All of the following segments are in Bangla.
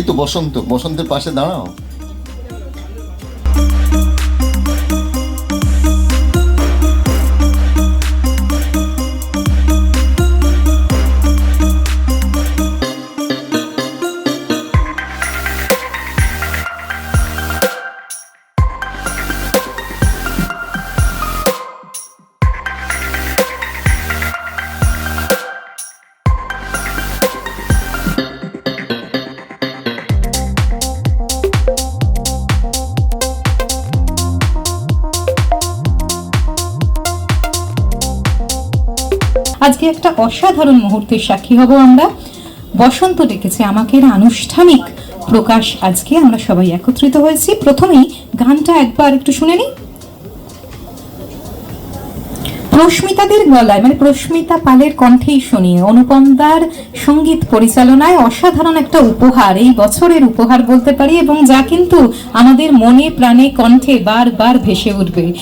এই তো বসন্ত বসন্তের পাশে দাঁড়াও। অসাধারণ মুহূর্তের সাক্ষী হব আমরা। বসন্ত ডেকেছে আমাকে আনুষ্ঠানিক প্রকাশ। আজকে আমরা সবাই একত্রিত হয়েছি। প্রথমেই গানটা একবার একটু শুনে নিই। প্রস্মিতাদের গলায় মানে প্রস্মিতা পালের কণ্ঠেই শুনি। অনুপমদার সংগীত পরিচালনায় অসাধারণ একটা উপহার। এই বছরের উপহার বলতে পারি এবং যা কিন্তু আমাদের মনে প্রাণে কণ্ঠে বারবার ভেসে উঠবে।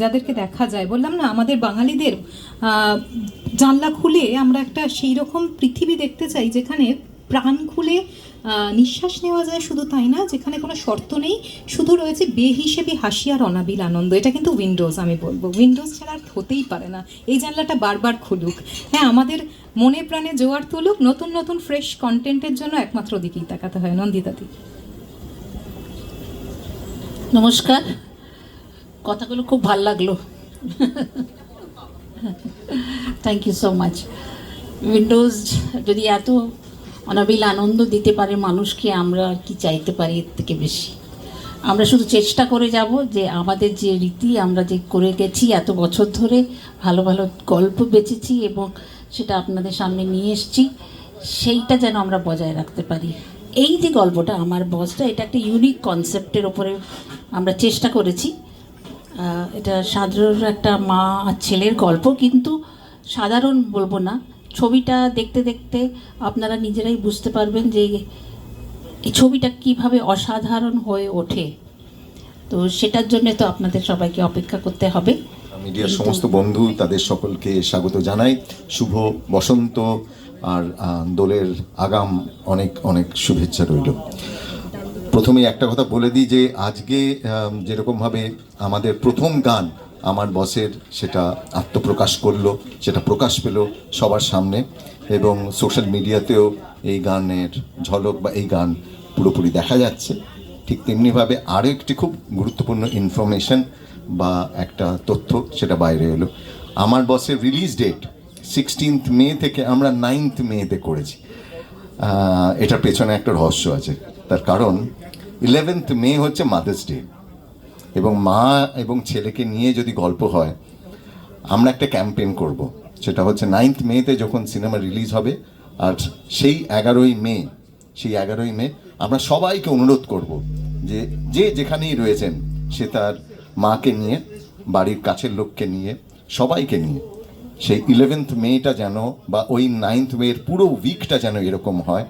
যাদেরকে দেখা যায়, বললাম না, আমাদের বাঙালিদের জানলা খুলে আমরা একটা সেই রকম পৃথিবী দেখতে চাই যেখানে প্রাণ খুলে নিঃশ্বাস নেওয়া যায় শুধু তাই না, যেখানে কোনো শর্ত নেই, শুধু রয়েছে বেহিসেবি হাসি আর অনাবিল আনন্দ। এটা কিন্তু উইন্ডোজ, আমি বলব। উইন্ডোজ ছাড়া আর হতেই পারে না। এই জানলাটা বারবার খুলুক। হ্যাঁ আমাদের মনে প্রাণে জোয়ার তুলুক, নতুন নতুন ফ্রেশ কন্টেন্টের জন্য একমাত্র দিকেই তাকাতে হয়। নন্দিতাদি নমস্কার। কথাগুলো খুব ভালো লাগল। Thank you so much windows যদি এত অনাবিল আনন্দ দিতে পারে মানুষকে, আমরা আর কি চাইতে পারি এর থেকে বেশি? আমরা শুধু চেষ্টা করে যাব যে আমাদের যে রীতি, আমরা যে করে গেছি এত বছর ধরে, ভালো ভালো গল্প বেঁচেছি এবং সেটা আপনাদের সামনে নিয়ে এসেছি, সেইটা যেন আমরা বজায় রাখতে পারি। এই যে গল্পটা, আমার বসটা, এটা একটা ইউনিক কনসেপ্টের ওপরে আমরা চেষ্টা করেছি। এটা সাধারণ একটা মা আর ছেলের গল্প কিন্তু সাধারণ বলব না। ছবিটা দেখতে দেখতে আপনারা নিজেরাই বুঝতে পারবেন যে এই ছবিটা কীভাবে অসাধারণ হয়ে ওঠে। তো সেটার জন্য তো আপনাদের সবাইকে অপেক্ষা করতে হবে। মিডিয়ার সমস্ত বন্ধু তাদের সকলকে স্বাগত জানাই। শুভ বসন্ত আর দোলের আগাম অনেক অনেক শুভেচ্ছা রইল। প্রথমে একটা কথা বলে দিই যে আজকে যেরকমভাবে আমাদের প্রথম গান আমার বসের, সেটা আত্মপ্রকাশ করল, সেটা প্রকাশ পেল সবার সামনে এবং সোশ্যাল মিডিয়াতেও এই গানের ঝলক বা এই গান পুরোপুরি দেখা যাচ্ছে। ঠিক তেমনিভাবে আরও একটি খুব গুরুত্বপূর্ণ ইনফরমেশন বা একটা তথ্য সেটা বাইরে এলো। আমার বসের রিলিজ ডেট সিক্সটিন্থ মে থেকে আমরা নাইনথ মেতে করেছি। এটার পেছনে একটা রহস্য আছে। তার কারণ ইলেভেন্থ মে হচ্ছে মাদার্স ডে এবং মা এবং ছেলেকে নিয়ে যদি গল্প হয়, আমরা একটা ক্যাম্পেইন করব। সেটা হচ্ছে নাইন্থ মেতে যখন সিনেমা রিলিজ হবে, আর সেই এগারোই মে, সেই এগারোই মে আমরা সবাইকে অনুরোধ করব যে যে যেখানেই রয়েছেন, সে তার মাকে নিয়ে, বাড়ির কাছের লোককে নিয়ে, সবাইকে নিয়ে, সেই ইলেভেন্থ মেটা যেন বা ওই নাইন্থ মেয়ের পুরো উইকটা যেন এরকম হয়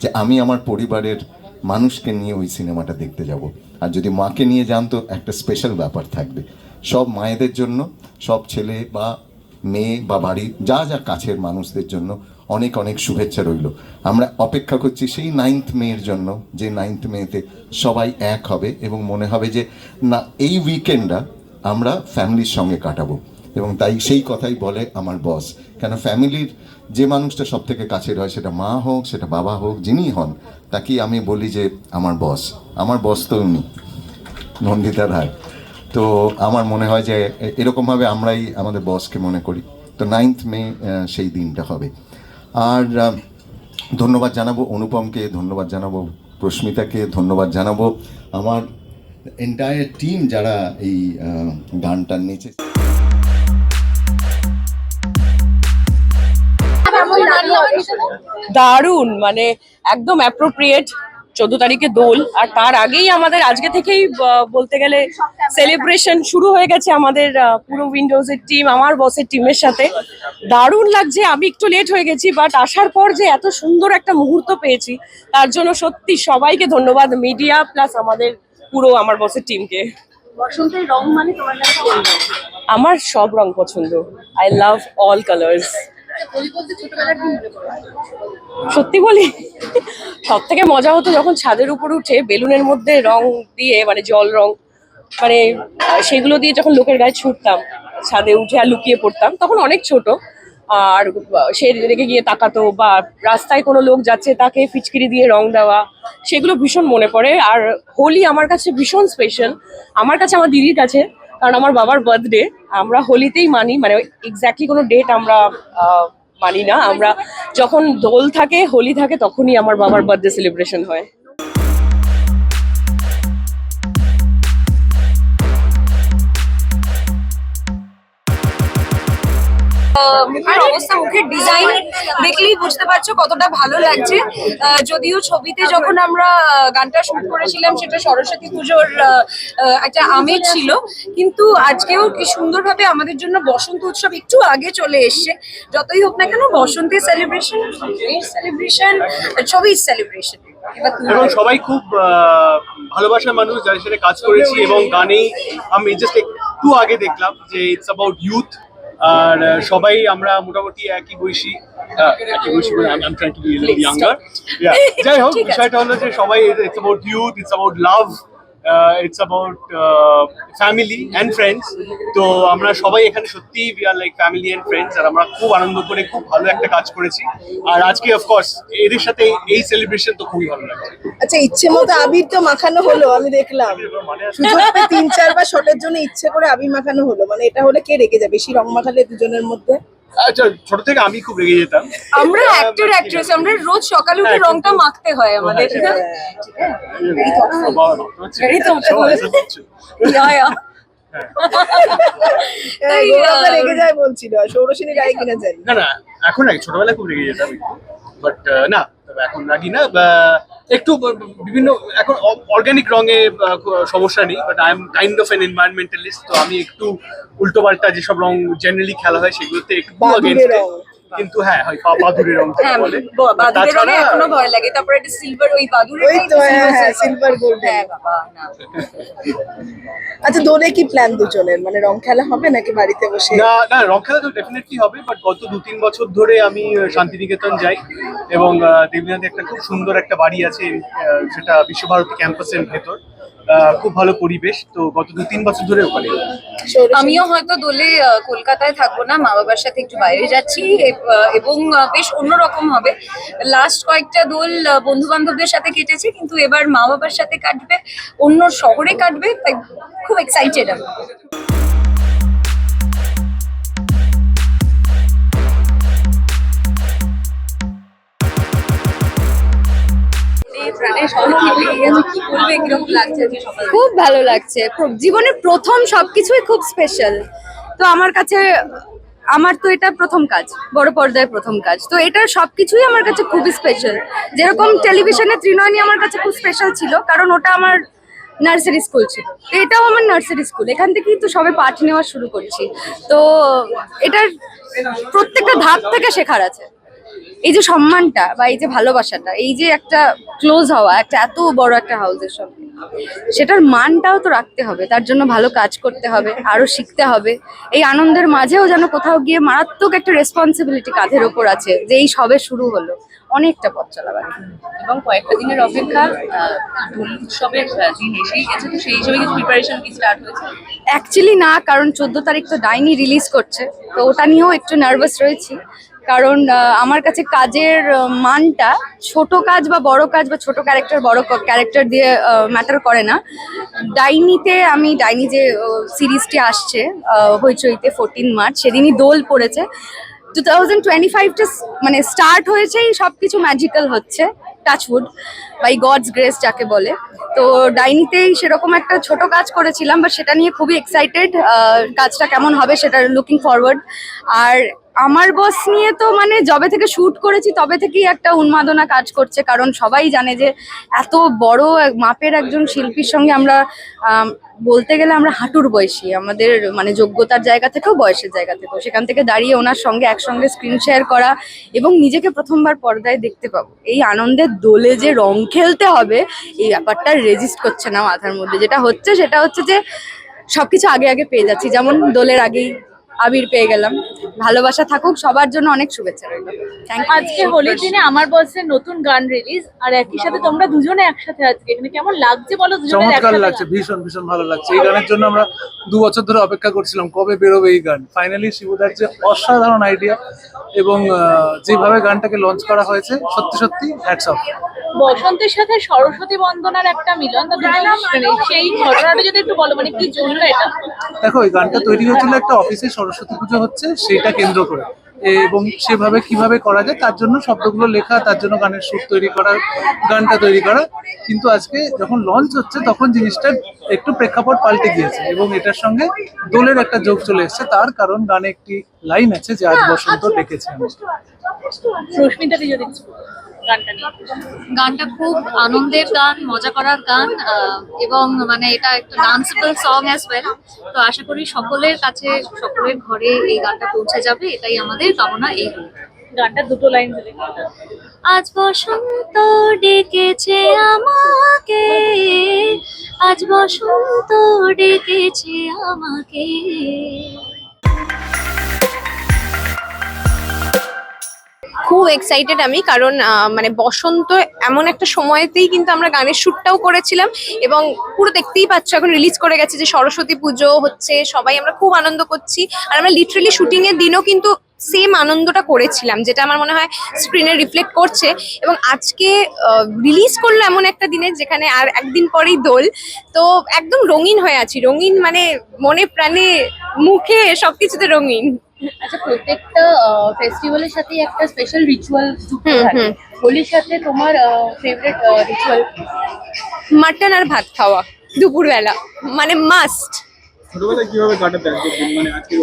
যে, আমি আমার পরিবারের মানুষকে নিয়ে ওই সিনেমাটা দেখতে যাব। আর যদি মাকে নিয়ে যান তো একটা স্পেশাল ব্যাপার থাকবে। সব মায়েদের জন্য, সব ছেলে বা মেয়ে বা বাড়ি যা যা কাছের মানুষদের জন্য অনেক অনেক শুভেচ্ছা রইল। আমরা অপেক্ষা করছি সেই নাইন্থ মেয়ের জন্য, যে নাইন্থ মেয়েতে সবাই এক হবে এবং মনে হবে যে, না, এই উইকেন্ডটা আমরা ফ্যামিলির সঙ্গে কাটাবো। এবং তাই সেই কথাই বলে আমার বস। কেন ফ্যামিলির যে মানুষটা সব থেকে কাছের হয় সেটা মা হোক সেটা বাবা হোক যিনি হন তাকেই আমি বলি যে আমার বস। আমার বস তো উনি নন্দিতা রায়। তো আমার মনে হয় যে এরকমভাবে আমরাই আমাদের বসকে মনে করি। তো নাইন্থ মে সেই দিনটা হবে। আর ধন্যবাদ জানাব অনুপমকে ধন্যবাদ জানাব প্রস্মিতাকে ধন্যবাদ জানাব আমার এন্টায়ার টিম যারা এই আহ, গানটা নেচে দারুণ মানে একদম অ্যাপ্রোপ্রিয়েট চোদ্দ তারিখে দোল। আর তার আগেই আমাদের আজকে থেকেই বলতে গেলে সেলিব্রেশন শুরু হয়ে গেছে আমাদের পুরো উইন্ডোজের টিম আমার বসের টিমের সাথে। দারুণ লাগছে আমি একটু লেট হয়ে গেছি বাট আসার পর যে এত সুন্দর একটা মুহূর্ত পেয়েছি তার জন্য সত্যি সবাইকে ধন্যবাদ মিডিয়া প্লাস আমাদের পুরো আমার বসের টিমকে বসন্তের রং মানে তোমার? আমার সব রং পছন্দ। আই লাভ অল কালার্স মনে সত্যি বলি? সব থেকে মজা হতো যখন ছাদের উপর উঠে বেলুনের মধ্যে রং দিয়ে মানে জল রং মানে সেগুলো দিয়ে যখন লোকের গায়ে ছুটতাম, ছাদে উঠে আর লুকিয়ে পড়তাম, তখন অনেক ছোট। আর সে রেগে গিয়ে তাকাতো বা রাস্তায় কোনো লোক যাচ্ছে তাকে ফিচকিরি দিয়ে রং দেওয়া, সেগুলো ভীষণ মনে পড়ে। আর হোলি আমার কাছে ভীষণ স্পেশাল আমার কাছে আমার দিদির কাছে কারণ আমার বাবার বার্থডে আমরা হোলিতেই মানি মানে এক্স্যাক্টলি কোনো ডেট আমরা মানি না। আমরা যখন দোল থাকে, হোলি থাকে, তখনই আমার বাবার বার্থডে সেলিব্রেশন হয়। মুখের অবস্থা মুখের ডিজাইন দেখলেই বুঝতে পারছ কতটা ভালো লাগছে। যদিও ছবিতে যখন আমরা গানটা শুট করেছিলাম সেটা সরস্বতী পুজোর একটা আমেজ ছিল। কিন্তু আজকেও কি সুন্দরভাবে আমাদের জন্য বসন্ত উৎসব একটু আগে চলে এসছে। যতই হোক না কেন বসন্তের সেলিব্রেশন সেলিব্রেশন সবই সেলিব্রেশন এবং সবাই খুব ভালোবাসার মানুষ যাদের সাথে কাজ করেছি এবং গানেই আমি জাস্ট একটু আগে দেখলাম যে ইটস অ্যাবাউট ইউথ আর সবাই আমরা মোটামুটি একই বয়সী একই বয়সী বলে আমি ট্রাইং টু বি ইয়াঙ্গার যাই হোক বিষয়টা হলো যে সবাই it's about youth it's about love it's about family and friends তো আমরা সবাই এখানে সত্যি we are like family and friends আর আমরা খুব আনন্দ করে খুব ভালো একটা কাজ করেছি। আর আজকে অফকোর্স এদের সাথে এই সেলিব্রেশন তো খুবই ভালো লাগছে। আচ্ছা ইচ্ছে মতো আবির তো মাখানো হলো আমি দেখলাম। মানে সুযোগ তিন চারবার শটের জন্য ইচ্ছে করে আবির মাখানো হলো। মানে এটা হলে কে রেগে যাবে বেশি রং মাখালে দুজনের মধ্যে? আচ্ছা ছোট থেকে আমি খুব রেগে যেতাম। আমরা অ্যাক্টর অ্যাক্ট্রেস আমরা রোজ সকালে উঠে হ্যাঁ, রংটা মাখতে হয় আমাদের রেগে যায় বলছিল সৌরসেনী রায় কিনা জানি না না এখন ছোটবেলায় খুব রেগে যেতাম বাট না এখন রাগি না বা একটু বিভিন্ন এখন অর্গ্যানিক রঙে সমস্যা নেই but I am kind of an environmentalist তো আমি একটু উল্টো পাল্টা যেসব রং জেনারেলি খেলা হয় সেগুলোতে একটু কিন্তু হ্যাঁ হয় পা- বাদুড়ে রং হ্যাঁ বলে। বাদুড়ের রঙে এখনও ভয় লাগে। তারপরে একটা সিলভার ওই বাদুড়ের ওই তো হ্যাঁ হ্যাঁ সিলভার গোল্ড হ্যাঁ বাবা না। আচ্ছা দোলে কি প্ল্যান দুজনের? মানে রং খেলা হবে নাকি বাড়িতে বসে? না না রং খেলা তো ডেফিনেটলি হবে বাট গত দু তিন বছর ধরে আমি শান্তিনিকেতন যাই এবং আহ, দেবনাথে একটা খুব সুন্দর একটা বাড়ি আছে আহ, সেটা বিশ্বভারতী ক্যাম্পাসের ভেতর। খুব ভালো পরিবেশ। তো গত দু তিন বছর ধরে ওখানে। আমিও হয়তো দোলে কলকাতায় থাকব না মা বাবার সাথে একটু বাইরে যাচ্ছি এবং বেশ অন্যরকম হবে। লাস্ট কয়েকটা দোল বন্ধু বান্ধবদের সাথে কেটেছে কিন্তু এবার মা বাবার সাথে কাটবে অন্য শহরে কাটবে তাই খুব এক্সাইটেড আমি। কীরকম লাগছে খুব ভালো লাগছে। খুব- জীবনের প্রথম সবকিছুই খুব স্পেশাল তো আমার কাছে, আমার তো এটা প্রথম কাজ, বড় পর্দায় প্রথম কাজ। তো এটার সবকিছুই আমার কাছে খুবই স্পেশাল যেরকম টেলিভিশনে ত্রিনয়নী আমার কাছে খুব স্পেশাল ছিল, কারণ ওটা আমার নার্সারি স্কুল ছিল। তো এটাও আমার নার্সারি স্কুল এখান থেকেই তো সবে পাঠ নেওয়া শুরু করছি। তো এটার প্রত্যেকটা ধাপ থেকে শেখার আছে। এই যে সম্মানটা বা এই যে ভালোবাসাটা এই যে একটা ক্লোজ হওয়া একটা এত বড় একটা হাউসের সঙ্গে সেটার মানটাও তো রাখতে হবে তার জন্য ভালো কাজ করতে হবে আরও শিখতে হবে। এই আনন্দের মাঝেও যেন কোথাও গিয়ে মারাত্মক একটা রেসপন্সিবিলিটি কাঁধের ওপর আছে যে এই সবে শুরু হলো। অনেকটা পথ চলা বাকি। এবং কয়েকটা দিনের অপেক্ষা দোল উৎসবের দিন এসেই গেছে তো সেই হিসেবে কিছু প্রিপারেশন কি স্টার্ট হয়েছে? অ্যাকচুয়ালি না কারণ চোদ্দ তারিখ তো ডাইনি রিলিজ করছে তো ওটা নিয়েও একটু নার্ভাস রয়েছি। কারণ আমার কাছে কাজের মানটা ছোট কাজ বা বড় কাজ বা ছোট ক্যারেক্টার বড় ক্যারেক্টার দিয়ে ম্যাটার করে না। ডাইনিতে আমি, ডাইনি যে সিরিজটি আসছে হইচইতে ফোরটিন মার্চ, সেদিনই দোল পড়েছে। টু থাউজেন্ড টোয়েন্টি ফাইভটা মানে স্টার্ট হয়েছেই সব কিছু ম্যাজিক্যাল হচ্ছে টাচউড বাই গডস গ্রেস যাকে বলে। তো ডাইনিতেই সেরকম একটা ছোট কাজ করেছিলাম বা সেটা নিয়ে খুবই এক্সাইটেড কাজটা কেমন হবে সেটা লুকিং ফরওয়ার্ড আর আমার বস নিয়ে তো মানে যবে থেকে শুট করেছি তবে থেকেই একটা উন্মাদনা কাজ করছে কারণ সবাই জানে যে এত বড় মাপের একজন শিল্পীর সঙ্গে আমরা আম, বলতে গেলে আমরা হাঁটুর বয়সী। আমাদের মানে যোগ্যতার জায়গা থেকেও বয়সের জায়গা থেকেও। সেখান থেকে দাঁড়িয়ে ওনার সঙ্গে একসঙ্গে স্ক্রিন শেয়ার করা এবং নিজেকে প্রথমবার পর্দায় দেখতে পাবো। এই আনন্দের দোলে যে রং খেলতে হবে এই ব্যাপারটা রেজিস্ট করছে না মাথার মধ্যে। যেটা হচ্ছে সেটা হচ্ছে যে সবকিছু আগে আগে পেয়ে যাচ্ছি। যেমন দোলের আগেই আবির পেয়ে গেলাম। ভালোবাসা থাকুক সবার জন্য অনেক শুভেচ্ছা রইল। থ্যাংক ইউ আজকে হোলির দিনে আমার বসের নতুন গান রিলিজ আর একই সাথে তোমরা দুজনে একসাথে আজকে। এখানে কেমন লাগছে বলো? দুজনে চমৎকার লাগছে ভীষণ ভীষণ ভালো লাগছে। এই গানের জন্য আমরা দু বছর ধরে অপেক্ষা করছিলাম কবে বেরোবে এই গান? ফাইনালি শিবুদার যে অসাধারণ আইডিয়া এবং যেভাবে গানটাকে লঞ্চ করা হয়েছে সত্যি সত্যি হ্যাটস অফ বসন্তের সাথে সরস্বতী বন্দনার একটা মিলন মানে সেই ঘটনাটা যদি একটু বলো মানে কি জন্য এটা? দেখো এই গানটা তৈরি হয়েছিল একটা অফিসে সরস্বতী পুজো হচ্ছে সেটা কেন্দ্র করে। এবং সেভাবে কীভাবে করা যায় তার জন্য শব্দগুলো লেখা তার জন্য গানের সুর তৈরি করা গানটা তৈরি করা। কিন্তু আজকে যখন লঞ্চ হচ্ছে তখন জিনিসটা একটু প্রেক্ষাপট পাল্টে গিয়েছে এবং এটার সঙ্গে দোলের একটা যোগ চলে এসেছে। তার কারণ গানে একটি লাইন আছে যে আজ বসন্ত ডেকেছে। আমি গানটা নিয়ে। গানটা খুব আনন্দের গান মজা করার গান এবং মানে এটা একটা ডান্সেবল সং অ্যাজ ওয়েল তো আশা করি সকলের কাছে সকলের ঘরে এই গানটা পৌঁছে যাবে এটাই আমাদের কামনা এই গানটা দুটো লাইন যদি আজ বসন্ত ডেকেছে আমাকে আজ বসন্ত ডেকেছে আমাকে। খুব এক্সাইটেড আমি, কারণ মানে বসন্ত এমন একটা সময়তেই কিন্তু আমরা গানের শ্যুটটাও করেছিলাম এবং পুরো দেখতেই পাচ্ছ এখন রিলিজ করে গেছে যে সরস্বতী পুজো হচ্ছে, সবাই আমরা খুব আনন্দ করছি। আর আমরা লিটারেলি শুটিং এর দিনও কিন্তু সেম আনন্দটা করেছিলাম, যেটা আমার মনে হয় স্ক্রিনে রিফ্লেক্ট করছে। এবং আজকে রিলিজ করল এমন একটা দিনে যেখানে আর একদিন পরেই দোল। তো একদম রঙিন হয়ে আছি, রঙিন মানে মনে প্রাণে, মুখে সবকিছুতে রঙিন। আচ্ছা প্রত্যেকটা ফেস্টিভ্যালের সাথে একটা স্পেশাল রিচুয়াল যুক্ত থাকে। হোলির সাথে তোমার ফেভারিট রিচুয়াল মাটন আর ভাত খাওয়া দুপুরবেলা। মানে মাস্ট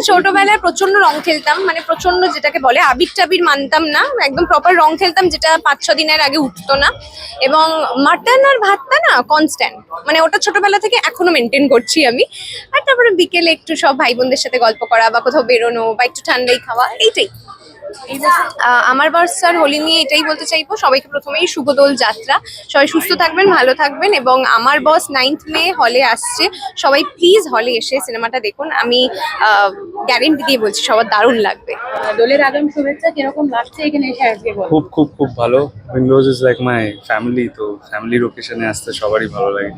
ছোটবেলায় মানে প্রচণ্ড রং খেলতাম মানে প্রচণ্ড যেটাকে বলে আবির টাবির মানতাম না, একদম প্রপার রং খেলতাম, যেটা পাঁচ ছ দিনের আগে উঠতো না। এবং মাটন আর ভাতটা না কনস্ট্যান্ট মানে ওটা ছোটবেলা থেকে এখনও মেনটেন করছি আমি। আর তারপরে বিকেলে একটু সব ভাই বোনদের সাথে গল্প করা বা কোথাও বেরোনো বা একটু ঠান্ডাই খাওয়া, এইটাই। আমার স্যার হোলি নিয়ে এটাই বলতে চাইব সবাইকে প্রথমেই শুভ দোল যাত্রা। সবাই সুস্থ থাকবেন ভালো থাকবেন এবং আমার বস নাইন্থ মে হলে আসছে। সবাই প্লিজ হলে এসে সিনেমাটা দেখুন। আমি গ্যারেন্টি দিয়ে বলছি সবার দারুণ লাগবে। দোলের আগামী শুভেচ্ছা কীরকম লাগছে এখানে এসে আজকে বলো? খুব খুব খুব ভালো। Windows is like my family তো ফ্যামিলির ওকেশনে আসতে সবারই ভালো লাগে।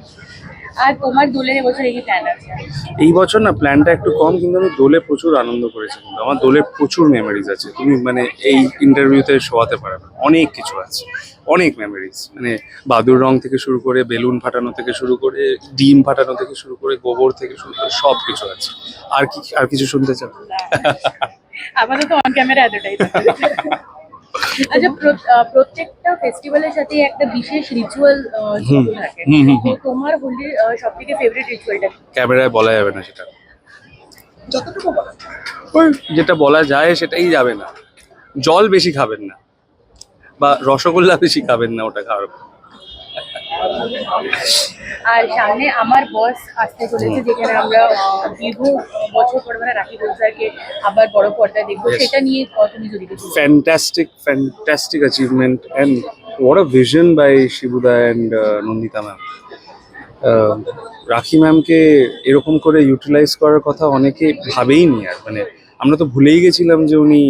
আর তোমার দোলের এবছর এই প্ল্যান আছে? এই বছর না প্ল্যানটা একটু কম কিন্তু আমি দোলে প্রচুর আনন্দ করেছি কিন্তু। আমার দোলে প্রচুর মেমোরিজ আছে। তুমি মানে এই ইন্টারভিউতে শোয়াতে পারবে। অনেক কিছু আছে। অনেক মেমোরিজ মানে বাদুর রং থেকে শুরু করে বেলুন ফাটানো থেকে শুরু করে ডিম ফাটানো থেকে শুরু করে গোবর থেকে শুরু করে সব কিছু আছে। আর কি আর কিছু শুনতে চাও? আপাতত অন ক্যামেরা এতটাই। আচ্ছা প্রত্যেকটা ফেস্টিভ্যালের সাথে একটা বিশেষ রিচুয়াল থাকে। তো তোমার হোলির সবথেকে ফেভারিট রিচুয়ালটা ক্যামেরায় বলা যাবে না সেটা। যেটা বলা যায় সেটাই যাবে না। জল বেশি খাবেন না। বা রসগোল্লা বেশি খাবেন না ওটা খাওয়ার। আর সামনে আমার বস আসতে চলেছে যেখানে আমরা দীর্ঘ বছর পর মানে রাখি বলসারকে আবার বড় পর্দায় দেখব। সেটা নিয়ে তুমি যদি কিছু fantastic fantastic achievement and what a vision by uh, nandita ma'am. আহ, রাখি ম্যামকে এরকম করে ইউটিলাইজ করার কথা অনেকে ভাবেই নি আর মানে আমরা তো ভুলেই গেছিলাম যে উনি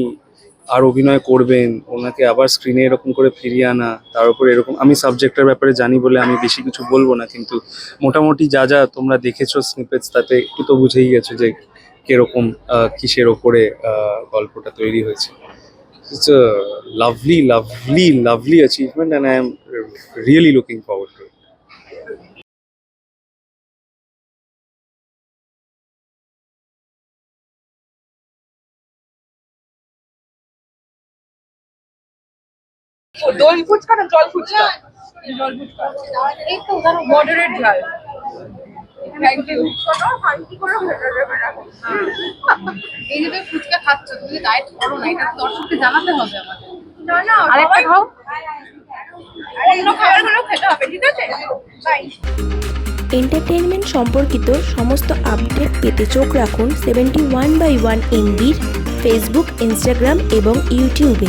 আর অভিনয় করবেন ওনাকে আবার স্ক্রিনে এরকম করে ফিরিয়ে আনা তার উপর এরকম আমি সাবজেক্টের ব্যাপারে জানি বলে আমি বেশি কিছু বলব না কিন্তু মোটামুটি যা যা তোমরা দেখেছ স্নিপেটস তাতে একটু তো বুঝেই গেছো যে কীরকম কিসের ওপরে গল্পটা তৈরি হয়েছে। It's a lovely lovely, lovely achievement, and I am really looking forward to it. দোল ফুচকা? না জল ফুচকা। এই তো মডারেট ঝাল। এই যে ফুচকা খাচ্ছ তুমি ডায়েট করো না এটা দর্শককে জানাতে হবে আমাদের আরেকটা খাও। অন্য খাবারগুলো খেতে হবে ঠিক আছে? বাই এন্টারটেইনমেন্ট সম্পর্কিত সমস্ত আপডেট পেতে চোখ রাখুন সেভেন্টি ওয়ান বাই ওয়ান এমবির ফেসবুক ইনস্টাগ্রাম এবং ইউটিউবে